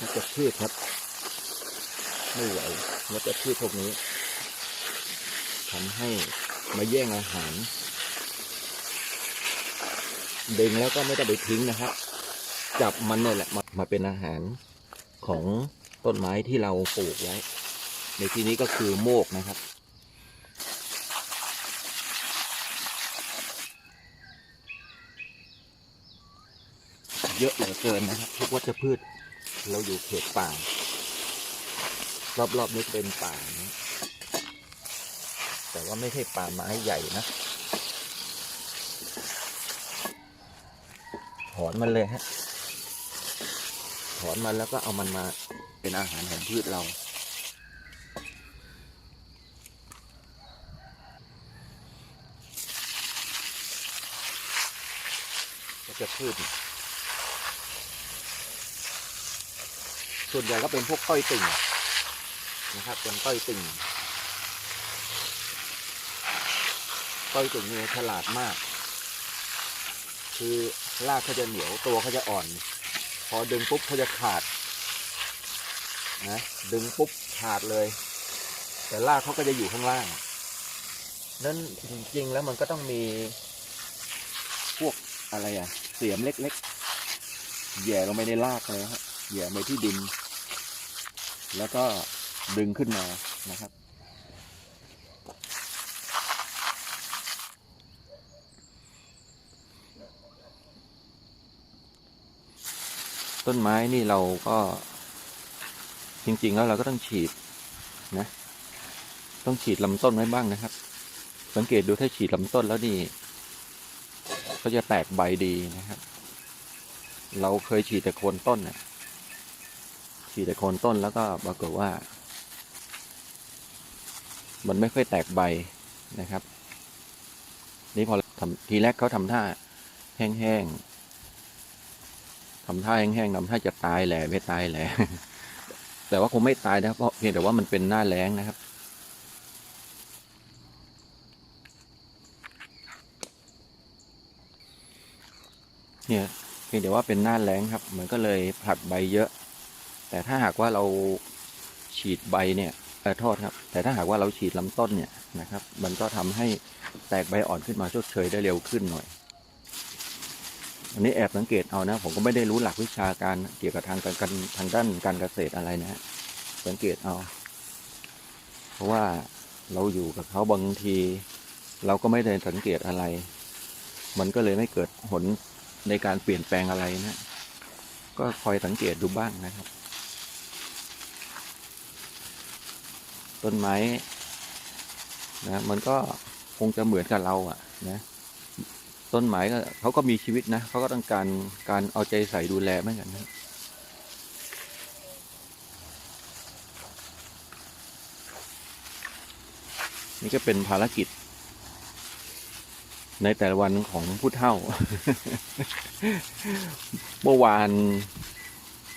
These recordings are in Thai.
วัชพืชครับ ไม่ไหววัชพืชพวกนี้ทำให้มาแย่งอาหารเด้งแล้วก็ไม่ต้องไปทิ้งนะครับ จับมันเนี่ยแหละมามาเป็นอาหารของต้นไม้ที่เราปลูกไว้ ในที่นี้ก็คือโมกนะครับ เยอะเหลือเกินนะครับทุกวัชพืช เราอยู่เขตป่า รอบๆนี้เป็นป่านะแต่ว่าไม่ใช่ป่าไม้ใหญ่นะถอนมันเลยฮะถอนมันแล้วก็เอามันมาเป็นอาหารของพืชเรา ก็จะพืช ส่วนใหญ่ก็เป็นพวกต้อยติ่งนะครับเป็นต้อยติ่งต้อยติ่งนี่ฉลาดมาก คือรากเขาจะเหนียวตัวเขาจะอ่อน พอดึงปุ๊บเขาจะขาดนะดึงปุ๊บขาดเลย แต่รากเขาก็จะอยู่ข้างล่างนั้นจริงๆแล้วมันก็ต้องมีพวกอะไรอะเสียมเล็กๆแย่ลงไปในรากเลยครับ แหย่ไปที่ดิน แล้วก็ดึงขึ้นมานะครับ ต้นไม้นี่เราก็จริง ๆ แล้วเราก็ต้องฉีดนะ ต้องฉีดลำต้นไว้บ้างนะครับ สังเกตดูถ้าฉีดลำต้นแล้วนี่ก็จะแตกใบดีนะครับ เราเคยฉีดแต่โคนต้นน่ะ ฉีดแต่โคนต้นแล้วก็ปรากฏว่า มันไม่ค่อยแตกใบนะครับ นี่พอทำทีแรกเขาทำท่าแห้งๆทำท่าแห้งๆทำท่าจะตายแหละไม่ตายแหละ แต่ว่าคงไม่ตายนะครับเพราะเพียงแต่ว่ามันเป็นหน้าแล้งนะครับเนี่ยเพียงแต่ว่าเป็นหน้าแล้งครับ มันก็เลยผลัดใบเยอะ แต่ถ้าหากว่าเราฉีดใบเนี่ยเออโทษครับ แต่ถ้าหากว่าเราฉีดลำต้นเนี่ยนะครับ มันก็ทำให้แตกใบอ่อนขึ้นมาชดเชยได้เร็วขึ้นหน่อย อันนี้แอบสังเกตเอานะ ผมก็ไม่ได้รู้หลักวิชาการเกี่ยวกับทางการทางด้านการเกษตรอะไรนะฮะ สังเกตเอา เพราะว่าเราอยู่กับเขาบางที เราก็ไม่ได้สังเกตอะไร มันก็เลยไม่เกิดผลในการเปลี่ยนแปลงอะไรนะ ก็คอยสังเกตดูบ้างนะครับ ต้นไม้นะมันก็คงจะเหมือนกับเราอะนะต้นไม้ก็เขาก็มีชีวิตนะเขาก็ต้องการการเอาใจใส่ดูแลเหมือนกันนะนี่ก็เป็นภารกิจ ในแต่ละวันของผู้เฒ่า เมื่อวาน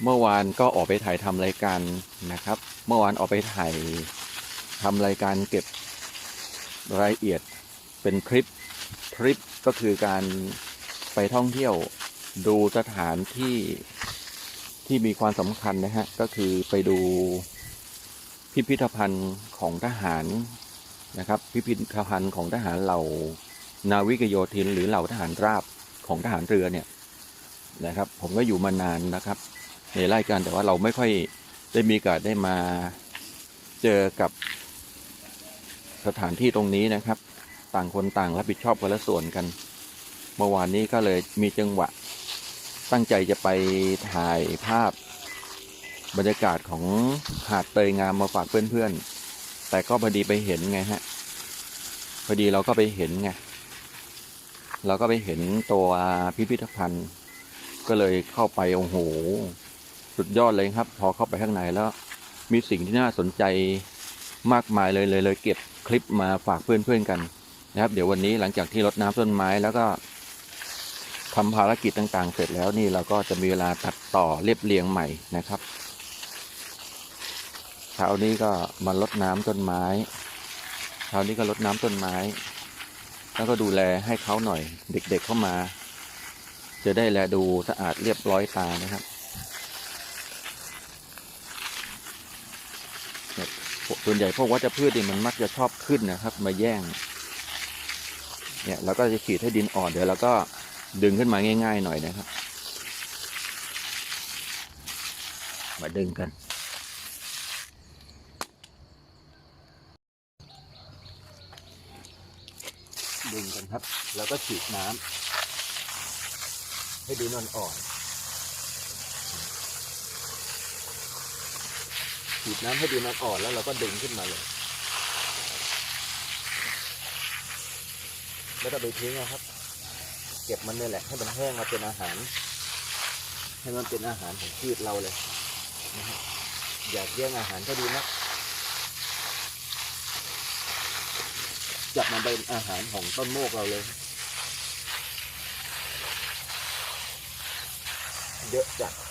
เมื่อวานก็ออกไปถ่ายทำรายการนะครับ เมื่อวานออกไปถ่าย ทำรายการเก็บรายละเอียดเป็นคลิปทริปก็คือการไปท่องเที่ยวดูสถานที่ที่มีความสำคัญนะฮะ ก็คือไปดูพิพิธภัณฑ์ของทหารนะครับ พิพิธภัณฑ์ของทหารเหล่านาวิกโยธิน หรือเหล่าทหารราบของทหารเรือเนี่ยนะครับ ผมก็อยู่มานานนะครับ ในรายการแต่ว่าเราไม่ค่อยได้มีโอกาสได้มาเจอกับ สถานที่ตรงนี้นะครับ ต่างคนต่างรับผิดชอบคนละส่วนกัน เมื่อวานนี้ก็เลยมีจังหวะ ตั้งใจจะไปถ่ายภาพ บรรยากาศของหาดเตยงามมาฝากเพื่อนๆ แต่ก็พอดีไปเห็นไงฮะ พอดีเราก็ไปเห็นไง เราก็ไปเห็นตัวพิพิธภัณฑ์ ก็เลยเข้าไปโอ้โห สุดยอดเลยครับ พอเข้าไปข้างในแล้ว มีสิ่งที่น่าสนใจ มากมายเลยเลยเลยเก็บคลิปมาฝากเพื่อนๆกันนะครับ เดี๋ยววันนี้หลังจากที่รดน้ำต้นไม้แล้วก็ทำภารกิจต่างๆ เสร็จแล้วนี่เราก็จะมีเวลาตัดต่อเรียบเรียงใหม่นะครับเช้านี้ก็มารดน้ำต้นไม้เช้านี้ก็รดน้ำต้นไม้ แล้วก็ดูแลให้เขาหน่อย เด็กๆเข้ามา จะได้แลดูสะอาดเรียบร้อยตานะครับ ส่วนใหญ่พวกวัชพืชนี่มันมักจะชอบขึ้นนะครับ มาแย่ง เนี่ยเราก็จะขีดให้ดินอ่อนเดี๋ยวเราก็ดึงขึ้นมาง่าย ๆ หน่อยนะครับ มาดึงกันดึงกันครับ แล้วก็ฉีดน้ำให้ดินอ่อนๆ ฉีดน้ำให้ดินอ่อนแล้วเราก็ดึงขึ้นมาเลยไม่ต้องไปทิ้งนะครับ เก็บมันนี่แหละให้มันแห้งมาเป็นอาหาร ให้มันเป็นอาหารของพืชเราเลยนะครับอยากแย่งอาหารก็ดีนะจับมันเป็นอาหารของต้นโมกเราเลย เยอะจัด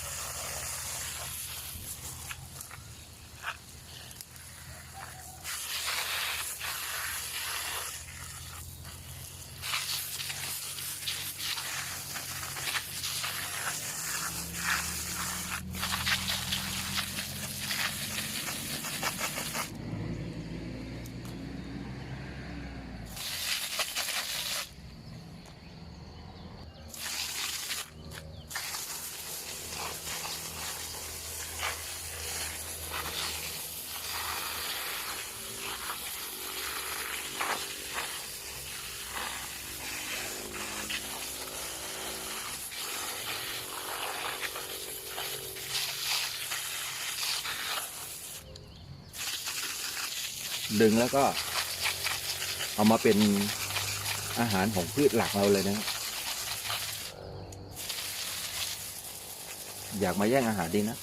ดึงแล้วก็ เอามาเป็นอาหารของพืชหลักเราเลยนะครับอยากมาแย่งอาหารดีนะ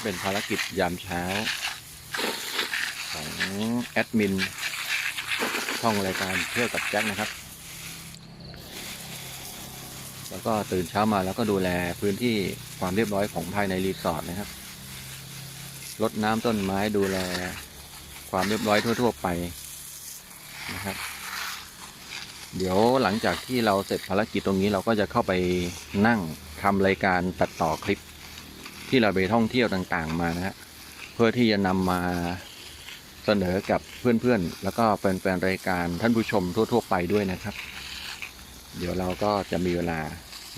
ก็เป็นภารกิจยามเช้า ของแอดมินช่องรายการเที่ยวกับแจ็คนะครับ แล้วก็ตื่นเช้ามาแล้วก็ดูแลพื้นที่ความเรียบร้อยของภายในรีสอร์ทนะครับรดน้ำต้นไม้ดูแลความเรียบร้อยทั่ว ๆ ไปนะครับ เดี๋ยวหลังจากที่เราเสร็จภารกิจตรงนี้เราก็จะเข้าไปนั่งทำรายการตัดต่อคลิป ที่เราไปท่องเที่ยวต่างๆมานะฮะเพื่อที่จะนำมาเสนอกับเพื่อนๆ แล้วก็แฟนๆรายการท่านผู้ชมทั่ว ๆ ไปด้วยนะครับ เดี๋ยวเราก็จะมีเวลา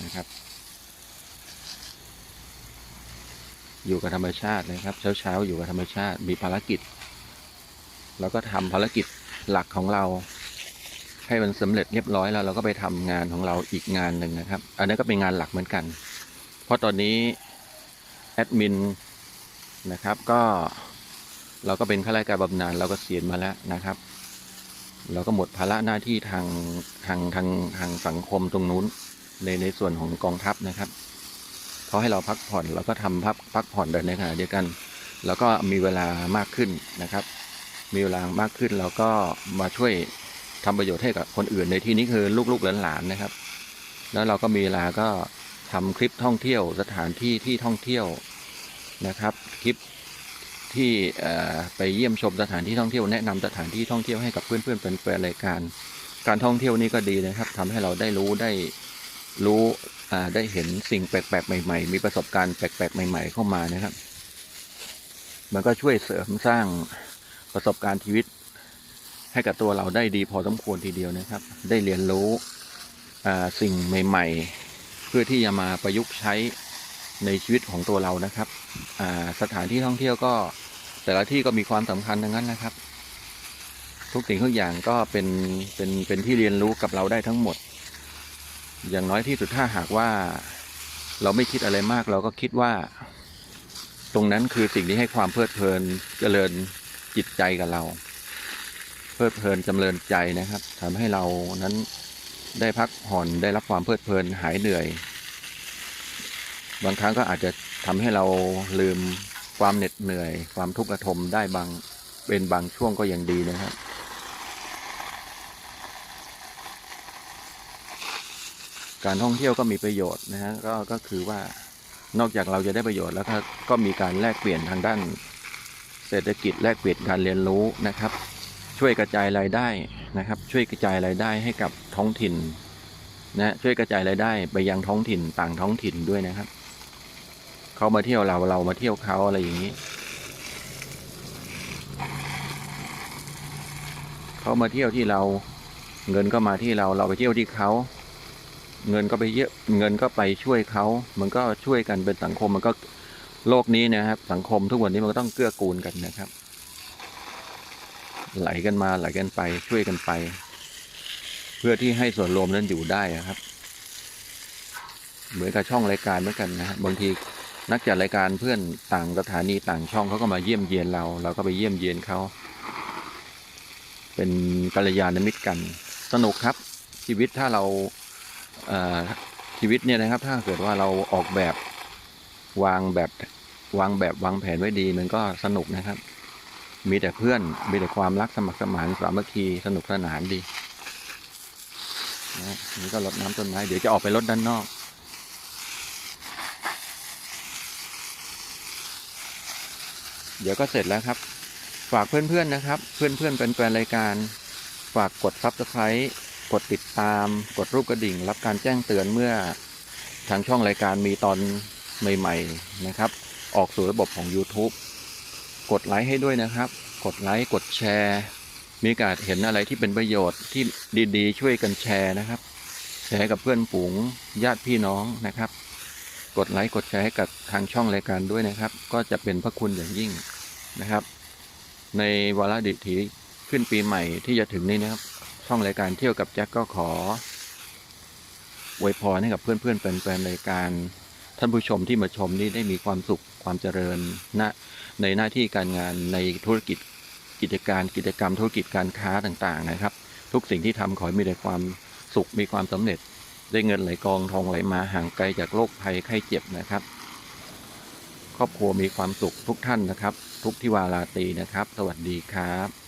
นะครับ อยู่กับธรรมชาตินะครับ เช้าๆอยู่กับธรรมชาติมีภารกิจ แล้วก็ทำภารกิจหลักของเราให้มันสำเร็จเรียบร้อยแล้วเราก็ไปทำงานของเราอีกงานหนึ่งนะครับ อันนี้ก็เป็นงานหลักเหมือนกัน เพราะตอนนี้ แอดมินนะครับ ก็เราก็เป็นข้าราชการบำนาญเราก็เสียณมาแล้วนะครับ เราก็หมดภาระหน้าที่ทางทางทางทางสังคมตรงนู้นในในส่วนของกองทัพนะครับเขาให้เราพักผ่อนเราก็ทำพักพักผ่อนในขณะเดียวกันแล้วก็มีเวลามากขึ้นนะครับ มีเวลามากขึ้นเราก็มาช่วยทำประโยชน์ให้กับคนอื่นในที่นี้คือลูกๆหลานๆนะครับ แล้วเราก็มีเวลาก็ ทำคลิปท่องเที่ยวสถานที่ที่ท่องเที่ยวนะครับ คลิปที่ไปเยี่ยมชมสถานที่ท่องเที่ยวแนะนำสถานที่ท่องเที่ยวให้กับเพื่อนๆเป็นแฟนรายการ การท่องเที่ยวนี่ก็ดีนะครับทำให้เราได้รู้ได้รู้ได้เห็นสิ่งแปลกๆใหม่ ๆ มีประสบการณ์แปลกๆใหม่ ๆ เข้ามานะครับ มันก็ช่วยเสริมสร้างประสบการณ์ชีวิต ให้กับตัวเราได้ดีพอสมควรทีเดียวนะครับ ได้เรียนรู้สิ่งใหม่ ๆ พื่อที่จะมาประยุกต์ใช้ในชีวิตของตัวเรานะครับสถานที่ท่องเที่ยวก็ แต่ละที่ก็มีความสำคัญทั้งนั้นนะครับ ทุกสิ่งทุกอย่างก็เป็นเป็นเป็นที่เรียนรู้กับเราได้ทั้งหมด อย่างน้อยที่สุดถ้าหากว่าเราไม่คิดอะไรมากเราก็คิดว่า ตรงนั้นคือสิ่งที่ให้ความเพลิดเพลินเจริญจิตใจกับเรา เพลิดเพลินจำเริญใจนะครับทำให้เรานั้น ได้พักผ่อนได้รับความเพลิดเพลินหายเหนื่อย บางครั้งก็อาจจะทำให้เราลืมความเหน็ดเหนื่อย ความทุกข์ระทมได้บางเป็นบางช่วงก็ยังดีนะครับการท่องเที่ยวก็มีประโยชน์นะฮะก็ก็คือว่านอกจากเราจะได้ประโยชน์แล้วก็ก็มีการแลกเปลี่ยนทางด้าน เศรษฐกิจแลกเปลี่ยนการเรียนรู้นะครับ ช่วยกระจายรายได้นะครับ ช่วยกระจายรายได้ให้กับท้องถิ่นนะช่วยกระจายรายได้ไปยังท้องถิ่นต่างท้องถิ่นด้วยนะครับเขามาเที่ยวเราเรามาเที่ยวเขาอะไรอย่างนี้เขามาเที่ยวที่เรา เงินก็มาที่เราเราไปเที่ยวที่เขาเงินก็ไปเยอะเงินก็ไปช่วยเขามันก็ช่วยกันเป็นสังคมมันก็โลกนี้นะครับ สังคมทุกวันนี้มันก็ต้องเกื้อกูลกันนะครับ ไหลกันมาไหลกันไปช่วยกันไป เพื่อที่ให้ส่วนรวมนั้นอยู่ได้ครับ เหมือนกับช่องรายการเหมือนกันนะครับบางทีนักจัดรายการเพื่อนต่างสถานีต่างช่องเขาก็มาเยี่ยมเยียนเรา เราก็ไปเยี่ยมเยียนเขา เป็นกัลยาณมิตรกัน สนุกครับ ชีวิตถ้าเราเชีวิตเนี่ยนะครับ ถ้าเกิดว่าเราออกแบบวางแบบวางแบบวางแผนไว้ดีมันก็สนุกนะครับ มีแต่เพื่อน มีแต่ความรักสมัครสมานสามัคคีสนุกสนานดีนะนี่ก็รดน้ำต้นไม้ เดี๋ยวจะออกไปรดด้านนอก เดี๋ยวก็เสร็จแล้วครับ ฝากเพื่อนๆนะครับ เพื่อนๆเป็นแฟนรายการ ฝากกด Subscribe กดติดตาม กดรูปกระดิ่ง รับการแจ้งเตือนเมื่อทางช่องรายการมีตอนใหม่ ๆ นะครับ ออกสู่ระบบของ YouTube กดไลค์ให้ด้วยนะครับ กดไลค์กดแชร์ มีโอกาสเห็นอะไรที่เป็นประโยชน์ที่ดีๆ ช่วยกันแชร์นะครับ แชร์กับเพื่อนฝูงญาติพี่น้องนะครับ กดไลค์กดแชร์ให้กับทางช่องรายการด้วยนะครับ ก็จะเป็นพระคุณอย่างยิ่งนะครับ ในวาระดิถีขึ้นปีใหม่ที่จะถึงนี้นะครับ ช่องรายการเที่ยวกับแจ็คก็ขออวยพรให้กับเพื่อนๆแฟนๆรายการท่านผู้ชมที่มาชมนี่ได้มีความสุข ความเจริญณในหน้าที่การงานในธุรกิจกิจการกิจกรรมธุรกิจการค้าต่างๆนะครับ ทุกสิ่งที่ทำขอให้มีแต่ความสุขมีความสำเร็จ ได้เงินไหลกองทองไหลมาห่างไกลจากโรคภัยไข้เจ็บนะครับ ครอบครัวมีความสุขทุกท่านนะครับ ทุกที่วาราตีนะครับ สวัสดีครับ